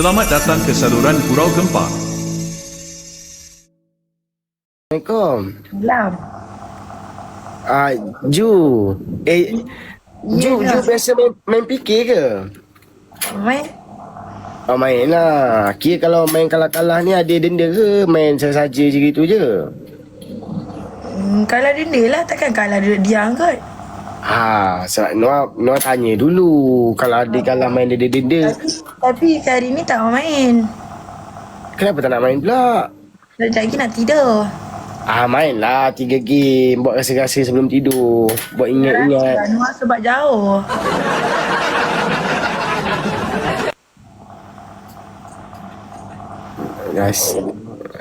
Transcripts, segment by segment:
Selamat datang ke saluran Gurau Gempar. Assalamualaikum. Lam. Ah, Ju. Eh, Ju, Ju Ya, biasa main, main fikir ke? Main? Oh, main lah. Kira kalau main kalah-kalah ni ada denda ke? Main saja-saja je gitu je? Hmm, kalah denda lah. Takkan kalah duduk diam kot. Ha, sebab Noah, Noah tanya dulu. Kalau ada kalah main denda-denda. Tapi, tapi hari ni tak mau main. Kenapa tak nak main pula? Sekejap lagi nak tidur. Ah, main lah tiga game. Buat rasa-rasa sebelum tidur. Buat ingat-ingat. Nuah sebab jauh. Guys.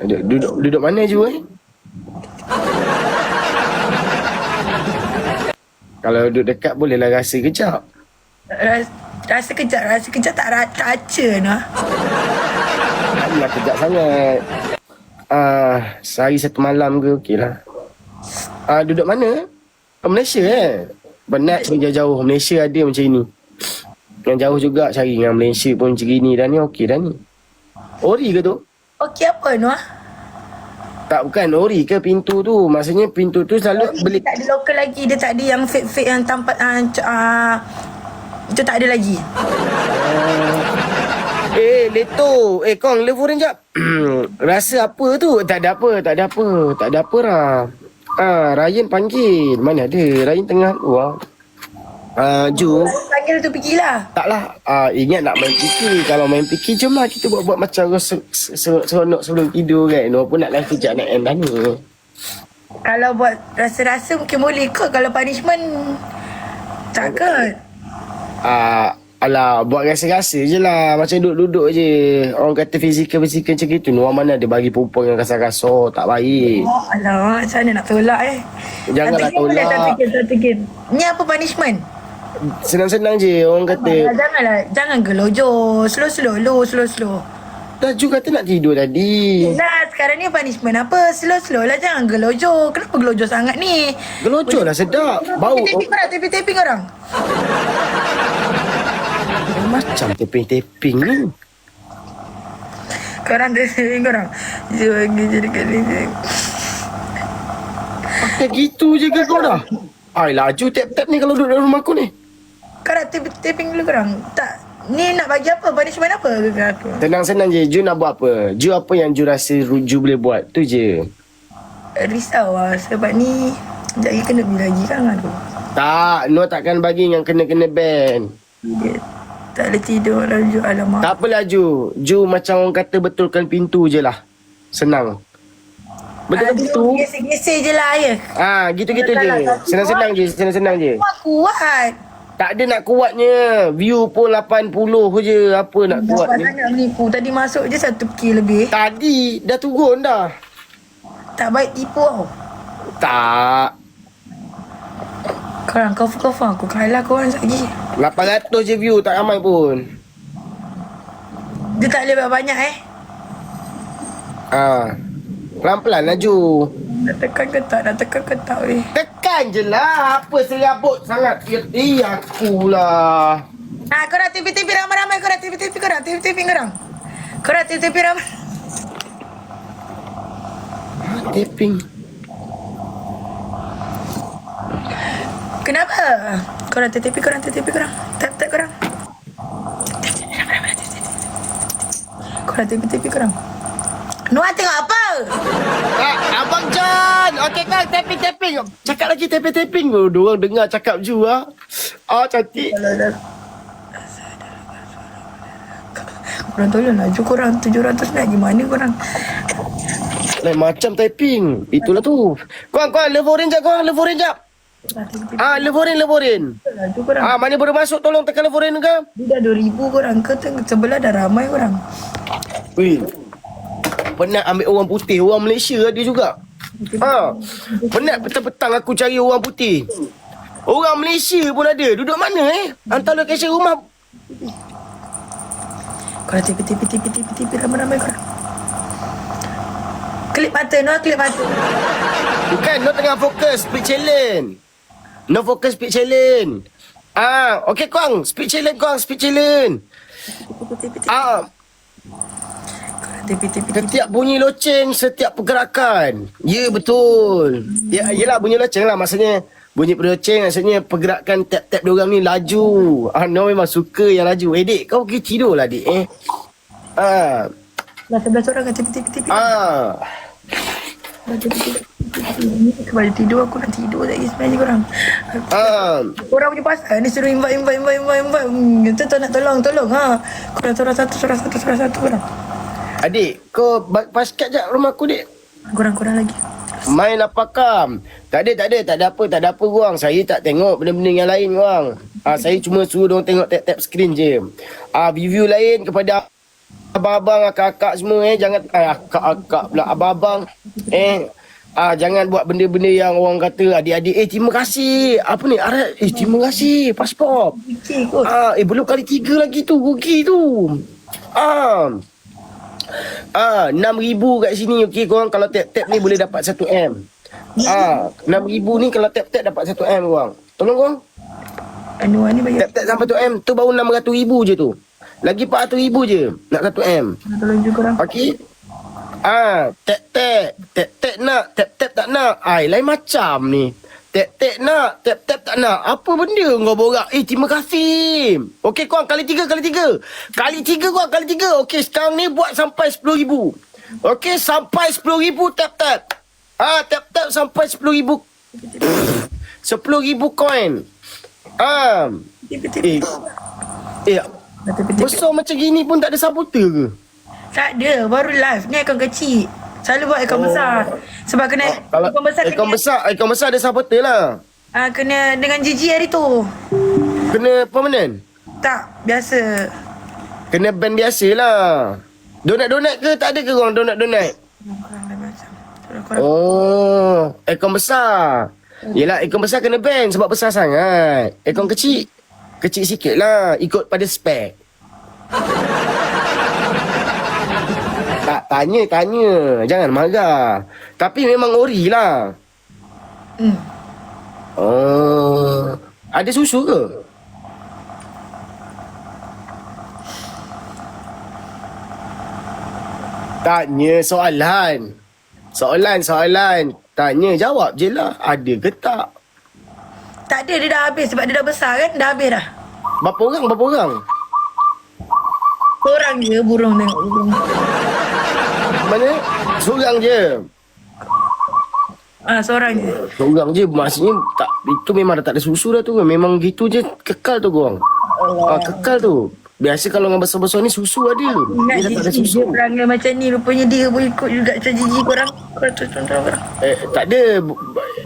Duduk, duduk, mana Ju eh? Kalau duduk dekat bolehlah rasa kejap. Ras, rasa kejap, rasa kejap tak rata aca Nuah. Taklah kejap sangat. Ah, sehari satu malam ke okey lah. Ah, duduk mana? Oh, Malaysia eh? Penat cari jauh-jauh. Malaysia ada macam ini. Yang jauh juga cari dengan Malaysia pun macam ni dah ni okey dah ni. Ori ke tu? Okey apa Nuah? Tak bukan ori ke pintu tu? Maksudnya pintu tu selalu beli Dia tak ada lokal lagi. Dia tak ada yang fake-fake yang tampak... Uh, uh, itu tak ada lagi. Eh, Leto. Eh, Kong, levurin jap. Rasa apa tu? Tak ada apa, tak ada apa. Tak ada apa lah. Ah, Ryan panggil. Mana ada? Ryan tengah luar. Ah, Ju. Panggil tu pergilah. Taklah. Ah, ingat nak main fikir. Kalau main fikir, jom lah kita buat-buat macam se- se- se- seronok sebelum tidur kan. No pun nak live kejap nak end ni. Kalau buat rasa-rasa mungkin boleh kot. Kalau punishment... Takut. Ah, alah, buat rasa-rasa je lah. Macam duduk-duduk je. Orang kata fizikal-fizikal macam gitu. Nuan mana ada bagi perempuan yang kasar-kasar. Tak baik. Oh, alah, macam mana nak tolak eh? Janganlah boleh, tolak. Satu game, satu game. Ni apa punishment? Senang-senang je orang kata. Ah, janganlah, jangan gelojo. Slow-slow, low, slow-slow. Dah Ju kata nak tidur tadi. Nah, sekarang ni punishment apa? Slow-slow lah, jangan gelojo. Kenapa gelojo sangat ni? Gelocor lah sedap. Bau. Taping korang, taping-taping korang. Macam teping-teping ni. Korang taping korang. Lagi jadi kali ni. Pakai gitu je ke kau dah? Ay laju tap-tap ni kalau duduk dalam rumah aku ni. Korang taping-taping dulu korang. Tak, ni nak bagi apa? Punishment apa ke aku? Tenang-senang je. Ju nak buat apa? Ju apa yang Ju rasa Ju boleh buat? Tu je. Risau lah sebab ni Sekejap lagi kena beli lagi kan aku Tak. Noah takkan bagi yang kena-kena ban. Dia tak boleh tidur lah Ju Alamak Tak apalah Ju. Ju macam orang kata betulkan pintu je lah. Senang. Betulkan pintu. Gesek-gesek je lah ya Ah, gitu-gitu je. Senang-senang je. Senang-senang je. Kuat Tak ada nak kuatnya. View pun 80 je. Apa nak Dapat kuatnya. sangat menipu Tadi masuk je 1k lebih Tadi dah turun dah. Tak baik tipu tau Tak. Korang cover-cover aku kalah korang lagi 800 je view tak ramai pun. Dia tak boleh banyak eh Ah. Pelan-pelan lah Ju. Nak tekan ke tak Nak tekan ke tak weh Tekan je lah. Apa serabut sangat. Eh, eh akulah. Ah, korang tipi-tipi ramai-ramai korang tipi-tipi korang tipi-tipi korang Korang tipi-tipi ramai Tapping. Kenapa? Korang tipi-tipi korang tipi-tipi korang Tap-tap korang Korang tipi-tipi korang Noah tengok apa? Ah, Abang John. Okey kan tapping-tapping. Cakap lagi tapping-tapping. Oh, dua orang dengar cakap Ju ah. Ah, cantik. Korang tolonglah Ju korang 700 nak gimana korang Lain macam tapping. Itulah tu. Kuang, kuang. Levorin jap, kuang. Levorin jap. Ah, tipi-tipi Ah, levorin, levorin. lah korang Ah, mana baru masuk tolong tekan levorin ke? Dia dah 2000 korang ke Sebelah dah ramai korang Weh. Penat ambil orang putih, orang Malaysia ada juga. Ha. Penat petang-petang aku cari orang putih. Orang Malaysia pun ada. Duduk mana eh? Hantar location rumah. Korang tipi-tipi tipi-tipi tipi ramai-ramai korang Klip mata Noah klip mata Bukan, no tengah fokus speed challenge. No fokus speed challenge. Ah, okey kuang, speed challenge kuang, speed challenge. Ah, Korang tipi tipi tipi. Setiap bunyi loceng, setiap pergerakan. Ya, betul. Ya, yelah bunyi loceng lah. Maksudnya, bunyi loceng maksudnya pergerakan tap-tap diorang ni laju. Ah, no memang suka yang laju. Eh, dek, kau pergi tidur lah, dek. Eh. Ah, Lah sebelah seorang kan tipi tipi tipi. ah. Baju tidur. Aku nak tidur lagi sebenarnya korang. Ah, Korang punya pasal ni suruh invite invite invite invite invite. Hmm, tu tak nak tolong tolong ha. Korang seorang satu seorang satu seorang satu korang. Adik, kau ba- paskat jap rumah aku, dek. Korang korang lagi. Main apa kam? Tak ada, tak ada, tak ada apa, tak ada apa korang. Saya tak tengok benda-benda yang lain korang. Ah, saya cuma suruh diorang tengok tap-tap screen je. Ah, review lain kepada abang-abang, akak-akak semua eh. Jangan, ah, akak-akak pula, abang-abang. Eh, ah, jangan buat benda-benda yang orang kata adik-adik, eh terima kasih. Apa ni, Arat, eh terima kasih, pasport. Ah, eh belum kali tiga lagi tu, rugi tu. Ah. Ah, 6000 kat sini okey korang kalau tap-tap ni boleh dapat 1 M. Ah, 6000 ni kalau tap-tap dapat 1 M korang. Tolong korang. Anuan ni bagi Tap-tap sampai 1 M tu baru 600,000 je tu. Lagi 400,000 je nak 1 M. tolong juga korang. Okey. Ah, tap-tap, tap-tap nak, tap-tap tak nak. Ai, lain macam ni. Tap-tap nak, tap-tap tak nak. Apa benda kau borak? Eh, terima kasih. Okey, korang kali tiga, kali tiga. Kali tiga korang, kali tiga. Okey, sekarang ni buat sampai RM10,000. Okey, sampai RM10,000 tap-tap. Ah, tap-tap sampai RM10,000. RM10,000 coin. Ah, Tipi tipi. eh, eh, besar macam gini pun tak ada sabuta ke? Tak ada, baru live. Ni akan kecil. Selalu buat akan besar. Sebab kena Oh. Kalau akan besar ikon kena, besar, ikon besar ada sabuta lah. ah, kena dengan Gigi hari tu. Kena permanent? Tak, biasa. Kena band biasa lah. Donat-donat ke tak ada ke korang donat-donat? Macam. Korang. Oh, ekon besar. Yelah, ekon besar kena band sebab besar sangat. Ekon kecil, kecil sikit lah. Ikut pada spek. Tak, tanya, tanya. Jangan marah. Tapi memang ori lah. Hmm. Oh, ada susu ke? Tanya soalan. Soalan, soalan. Tanya, jawab je lah. Ada ke tak? Tak ada, dia dah habis sebab dia dah besar kan? Dah habis dah. Berapa orang, berapa orang? Korang je burung tengok burung. Mana? Seorang je. Ah, seorang je. Seorang je. Maksudnya, tak itu memang dah tak ada susu dah tu. Memang gitu je. Kekal tu korang. Ah, kekal tu. Biasa kalau dengan besar-besar ni susu ada. Ingat Dia tak ada susu. dia perangai macam ni. Rupanya dia boleh ikut juga macam Gigi korang. Eh, tak ada.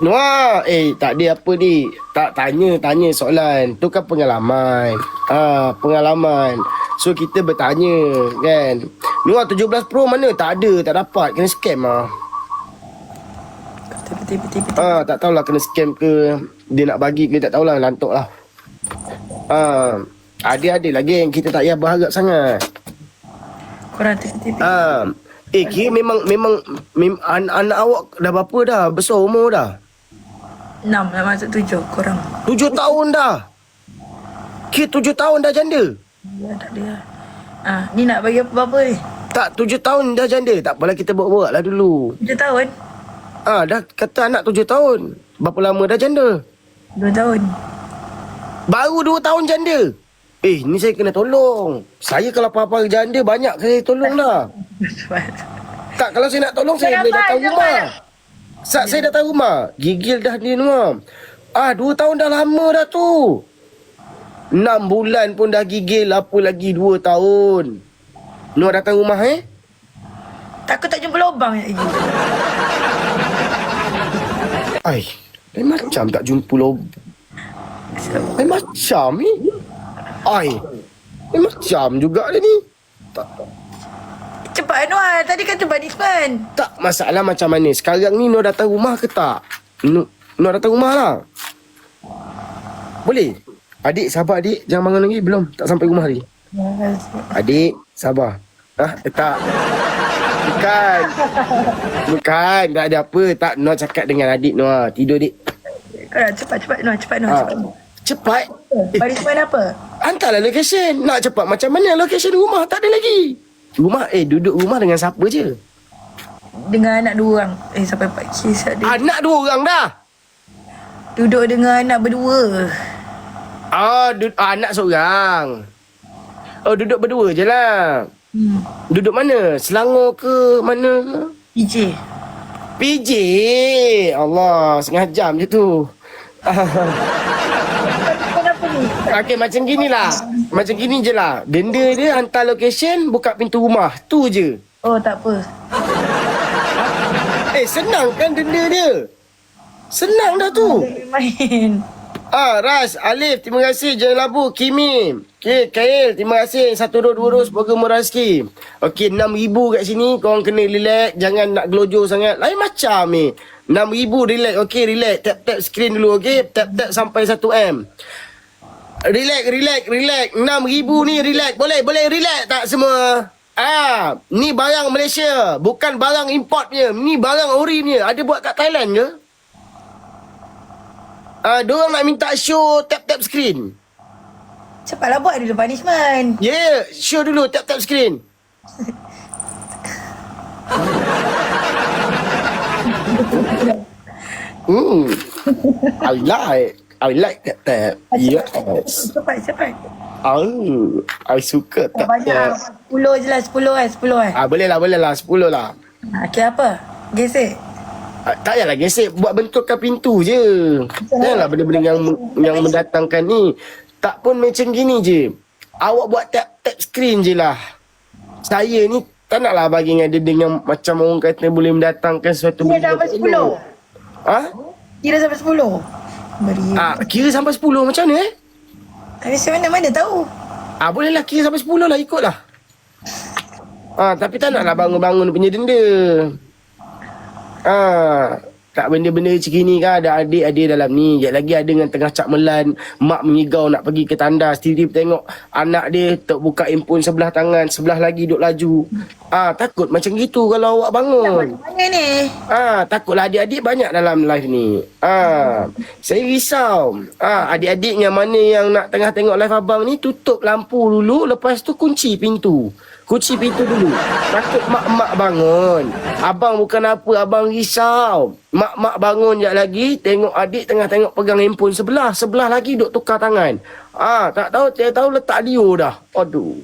Noah, eh tak ada apa ni. Tak tanya, tanya soalan. Tu kan pengalaman. Ah, pengalaman. So kita bertanya kan. Noah 17 Pro mana? Tak ada, tak dapat. Kena scam ah. Ah, tak tahulah kena scam ke dia nak bagi ke tak tahulah lantok lah. Ah, ada-ada lagi yang kita tak payah berharap sangat. Korang tipi. Ah, eh kira memang memang mem, an, anak awak dah berapa dah? Besar umur dah? Enam nak masuk tujuh korang. Tujuh tahun dah. Kira tujuh tahun dah janda. Ya tak ada lah. Ah, ni nak bagi apa-apa ni? Tak, tujuh tahun dah janda. Tak apalah kita buat-buat lah dulu. Tujuh tahun? Ah, dah kata anak tujuh tahun. Berapa lama dah janda? Dua tahun. Baru dua tahun janda. Eh, ni saya kena tolong. Saya kalau apa-apa janda, banyak saya tolong dah. Tak, kalau saya nak tolong, saya boleh datang rumah. Sa saya datang rumah. Gigil dah dia Noah. Ah, dua tahun dah lama dah tu. Enam bulan pun dah gigil. Apa lagi dua tahun. Noah datang rumah eh? Takut tak jumpa lubang lagi. Ai, lain macam tak jumpa lob. Lain macam ni. Ai, lain macam juga dia ni. Tak, Cepat Anwar. Tadi kata punishment. tak masalah macam mana. Sekarang ni Noah datang rumah ke tak? Noah, Noah datang rumah lah. Boleh? Adik, sabar adik. Jangan bangun lagi. Belum. Tak sampai rumah lagi. Adik, sabar. Ah, eh, tak. Bukan. Bukan. Tak ada apa. Tak, Noah cakap dengan adik Noah. Tidur, dik. Korang cepat cepat Anwar. Cepat Anwar. Ah, Cepat. cepat. Eh, Punishment apa? Hantarlah location. Nak cepat macam mana location rumah? Tak ada lagi. Rumah eh duduk rumah dengan siapa je? Dengan anak dua orang. Eh sampai 4 kes ada. Anak dua orang dah. Duduk dengan anak berdua. Ah, du- ah anak seorang. Oh duduk berdua je lah. Hmm. Duduk mana? Selangor ke mana? PJ. PJ. Allah, setengah jam je tu. Kenapa ni? Okey, macam gini lah. Macam gini je lah. Denda dia hantar location, buka pintu rumah. Tu je. Oh tak apa. Eh, senang kan denda dia? Senang dah tu. Main. Ah, Ras, Alif, terima kasih. Jangan labu. Kimi. Okay, Kail, terima kasih. Satu dua dua dua, semoga murah rezeki. Okey, enam ribu kat sini. Korang kena relax. Jangan nak gelojo sangat. Lain macam ni. Enam ribu relax. Okey, relax. Tap-tap screen dulu, okey? Tap-tap sampai 1M. Relax, relax, relax. Enam ribu ni relax. Boleh, boleh relax tak semua? Ah, ni barang Malaysia. Bukan barang import punya. Ni barang ori punya. Ada buat kat Thailand ke? Ah, diorang nak minta show tap-tap screen. Cepatlah buat dulu punishment. Ya, yeah, show dulu tap-tap screen. Hmm. I like. I like that tap. Yes. Cepat, cepat. Oh, I suka Tak tap banyak. tap. 10 je lah, 10 eh, 10 eh. Ah, boleh lah, boleh lah. 10 lah. Okey apa? Gesek. Ah, tak payahlah gesek. Buat bentukkan pintu je. Janganlah benda-benda yang yang mendatangkan ni. Tak pun macam gini je. Awak buat tap-tap screen je lah. Saya ni tak naklah bagi dengan dia dengan macam orang kata boleh mendatangkan sesuatu Kira benda sampai yang 10. elok. Ha? Kira sampai 10. Beri. Ah, kira sampai 10 macam mana eh? Habis mana mana tahu. Ah, bolehlah kira sampai 10 lah ikutlah. Ah, tapi tak naklah bangun-bangun punya denda. Ah, tak benda-benda macam ni kan ada adik ada dalam ni. Sekejap lagi ada dengan tengah cap melan, mak mengigau nak pergi ke tandas, tiba-tiba tengok anak dia tak buka handphone sebelah tangan, sebelah lagi duk laju. Ah, takut macam gitu kalau awak bangun. Mana ni? Ah, takutlah adik-adik banyak dalam live ni. Ah, saya risau. Ah, adik-adik yang mana yang nak tengah tengok live abang ni tutup lampu dulu, lepas tu kunci pintu. Kunci pintu dulu. Takut mak-mak bangun. Abang bukan apa, abang risau. Mak-mak bangun sekejap lagi, tengok adik tengah tengok pegang handphone sebelah. Sebelah lagi duk tukar tangan. Ah, tak tahu, saya tahu letak dia dah. Aduh.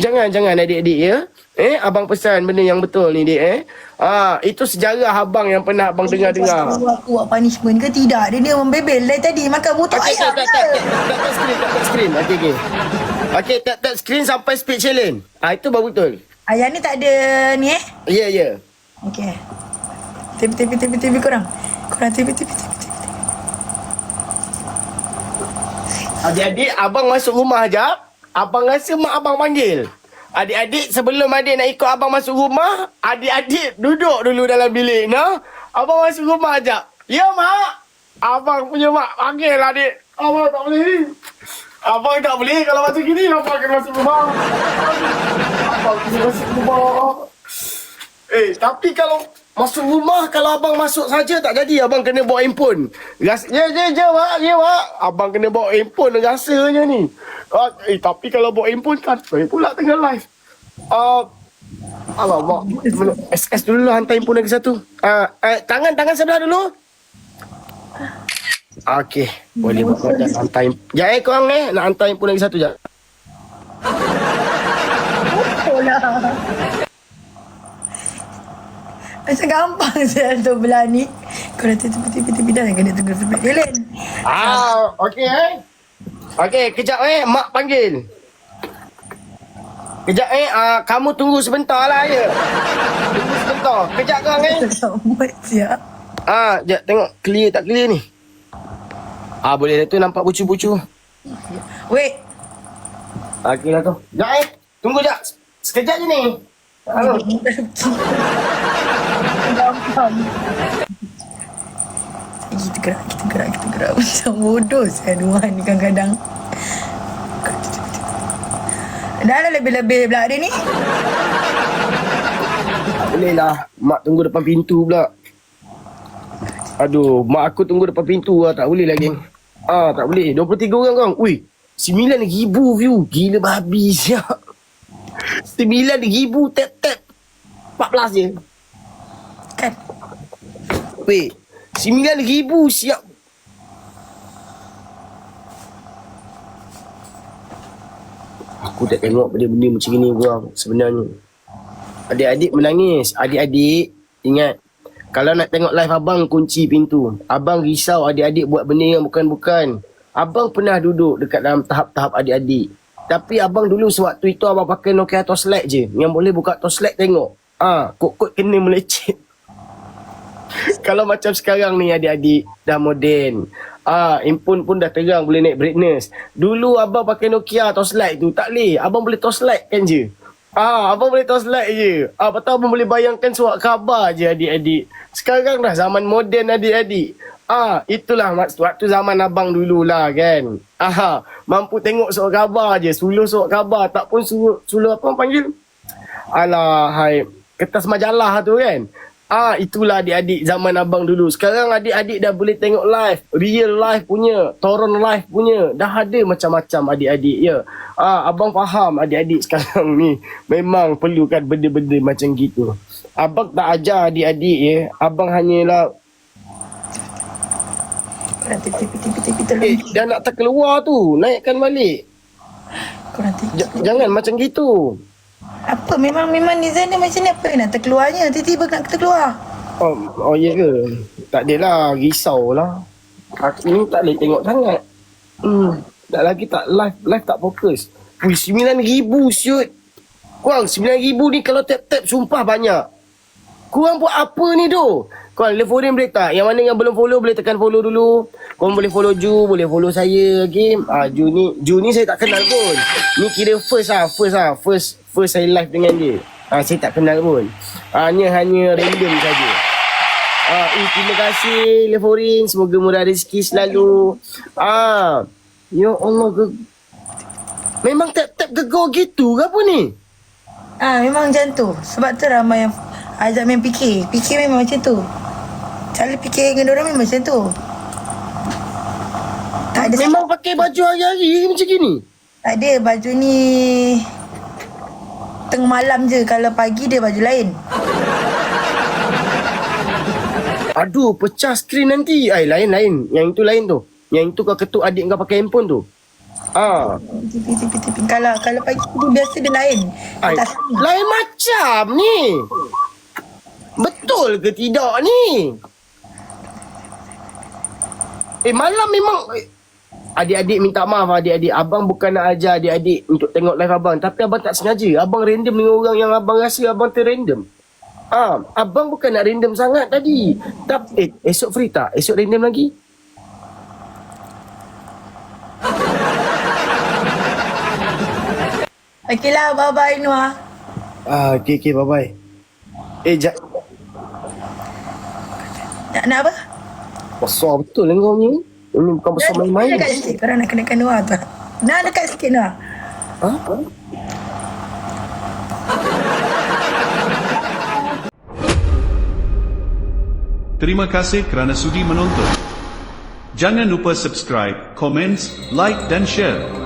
Jangan, jangan adik-adik ya. Eh, abang pesan benda yang betul ni, dik eh. Ah, itu sejarah abang yang pernah abang dengar-dengar. Aku aku buat punishment ke tidak? Dia dia membebel dari tadi makan butuk Okey, ayam. tap, tap, tap, tap, tap, tap screen, tap, tap screen. Okey, okey. Okey, tap, tap screen sampai speed challenge. Ah, itu baru betul. Ayam ni tak ada ni eh? Ya, ya. Okey. Tepi tepi tepi tepi korang. Korang tepi tepi tepi tepi. Adik-adik, abang masuk rumah jap. Abang rasa mak abang panggil. Adik-adik, sebelum adik nak ikut abang masuk rumah, adik-adik duduk dulu dalam bilik, no? Abang masuk rumah jap. Ya, mak. Abang punya mak panggil adik. Abang tak boleh. Abang tak boleh kalau macam gini, abang kena masuk rumah. Abang kena masuk rumah. Eh, tapi kalau masuk rumah, kalau abang masuk saja tak jadi. Abang kena bawa handphone. Ras ya, ya, ya, mak. Ya, mak. Abang kena bawa handphone rasanya ni. Ah, eh, tapi kalau bawa handphone kan, saya pula tengah live. Ah, alamak. SS dulu lah, hantar handphone lagi satu. Ah, eh, tangan, tangan sebelah dulu. Okey, boleh buat dah hantar. Jangan eh, korang eh, nak hantar handphone lagi satu je. Oh lah. Macam gampang saya tu belah ni. Korang tepi tepi tepi dah kena tunggu sebab jalan. Ah, okey eh. Okey, kejap eh, mak panggil. Kejap eh, ah, kamu tunggu sebentar lah ya. Tunggu sebentar. Kejap kau eh. Selamat siap. Ah, jap tengok clear tak clear ni. Ah, boleh dah tu nampak bucu-bucu. Wait. Okey lah tu. Jap eh. Tunggu jap. Sekejap je ni. Halo. Kita gerak, kita gerak, kita gerak. Macam bodoh saya luar ni kadang-kadang. Dah lah lebih-lebih pula dia ni. Tak boleh lah. Mak tunggu depan pintu pula. Aduh, mak aku tunggu depan pintu lah. Tak boleh lagi. Ah, tak boleh. 23 orang kau. Ui, 9,000 view. Gila babi siap. Sembilan ribu tap-tap. 14 je. Kan? Sembilan ribu siap. Aku tak tengok benda-benda macam ni korang sebenarnya. Adik-adik menangis. Adik-adik, ingat. Kalau nak tengok live abang, kunci pintu. Abang risau adik-adik buat benda yang bukan-bukan. Abang pernah duduk dekat dalam tahap-tahap adik-adik. Tapi abang dulu sewaktu itu abang pakai Nokia Toslet je. Yang boleh buka Toslet tengok. Ah, kok-kok kena melecet. Kalau macam sekarang ni adik-adik dah moden. Ah, handphone pun dah terang boleh naik brightness. Dulu abang pakai Nokia Toslight tu tak boleh. Abang boleh Toslight kan je. Ah, abang boleh Toslight je. Ah, patut abang boleh bayangkan surat khabar je adik-adik. Sekarang dah zaman moden adik-adik. Ah, itulah waktu zaman abang dululah kan. Ah, mampu tengok surat khabar je, suluh surat khabar, tak pun suluh, suluh apa panggil? Alah, hai, kertas majalah tu kan. Ah, itulah adik-adik zaman abang dulu. Sekarang adik-adik dah boleh tengok live, real live punya, torrent live punya. Dah ada macam-macam adik-adik ya. Ah, abang faham adik-adik sekarang ni memang perlukan benda-benda macam gitu. Abang tak ajar adik-adik ya. Abang hanyalah eh dah nak terkeluar tu, naikkan balik. Jangan macam gitu. Apa memang memang design dia macam ni apa nak terkeluarnya tiba-tiba nak terkeluar. Oh, oh ya ke? Tak adalah, risau lah. Aku ni tak boleh tengok sangat. Hmm, tak lagi tak live, live tak fokus. Wih, RM9,000 siut. Kurang, RM9,000 ni kalau tap-tap sumpah banyak. Kurang buat apa ni tu? Korang love follow boleh tak? Yang mana yang belum follow boleh tekan follow dulu. Korang boleh follow Ju, boleh follow saya. Okay? Ah, Ju ni, Ju ni saya tak kenal pun. Ni kira first lah, first lah. First, first saya live dengan dia. Ah, saya tak kenal pun. Ah, hanya, hanya random saja. Ah, eh, terima kasih Leforin. Semoga murah rezeki selalu. Ah, ya Allah. Ge- Memang tap-tap gegor gitu ke apa ni? Ah memang macam tu. Sebab tu ramai yang ajak main fikir. Fikir memang macam tu. Cara fikir dengan orang memang macam tu. Tak ada Memang pakai baju hari-hari macam gini? tak ada baju ni tengah malam je kalau pagi dia baju lain. Aduh, pecah skrin nanti. Ay, lain-lain. Yang itu lain tu. Yang itu kau ketuk adik kau pakai handphone tu. Ah, Tipi tipi tipi. Kalau kalau pagi dia biasa dia lain. ay, Tak lain macam ni. Betul ke tidak ni? Eh, malam memang... eh, Adik-adik minta maaf adik-adik. Abang bukan nak ajar adik-adik untuk tengok live abang. Tapi abang tak sengaja. Abang random dengan orang yang abang rasa abang terrandom. Ah, abang bukan nak random sangat tadi. Tapi eh, esok free tak? Esok random lagi? Okeylah, bye-bye Noah. Ah, okay, okay, bye-bye. Eh, jap. Nak, nak apa? Besar betul lah kau ni. Ini bukan besar main-main. Dekat sikit. Korang nak kenakan Noah tu. Nah, dekat sikit Noah. Ha? Terima kasih kerana sudi menonton. Jangan lupa subscribe, komen, like dan share.